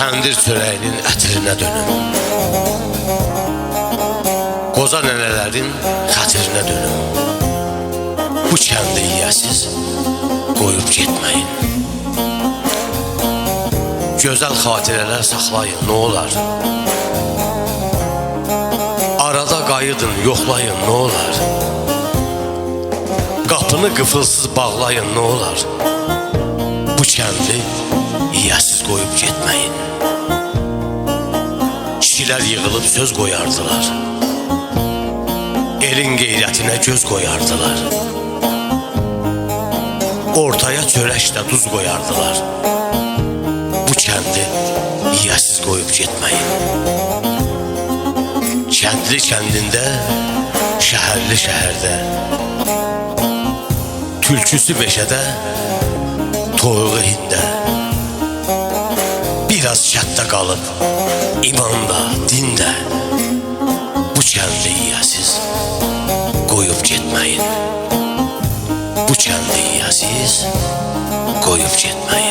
Kəndir çörəyinin ətrinə dönüm Qoza nənələrin xatirinə dönüm Bu kəndi yiyəsiz qoyub getməyin. Gözəl xatirələr saxlayın, nə olar? Arada qayıdın, yoxlayın, nə olar? Qapını qıfılsız bağlayın, nə olar yiyəsiz qoyub getməyin Kişilər yığılıb söz qoyardılar Elin qeyrətinə göz qoyardılar Ortaya çörəklə duz qoyardılar Bu kəndi yiyəsiz qoyub getməyin Kəndli kəndində, şəhərli şəhərdə Tülküsü beşədə, toyuğu hində Çətdə qalıb, imanda, dində Bu kəndi yiyəsiz qoyub getməyin Bu kəndi yiyəsiz qoyub getməyin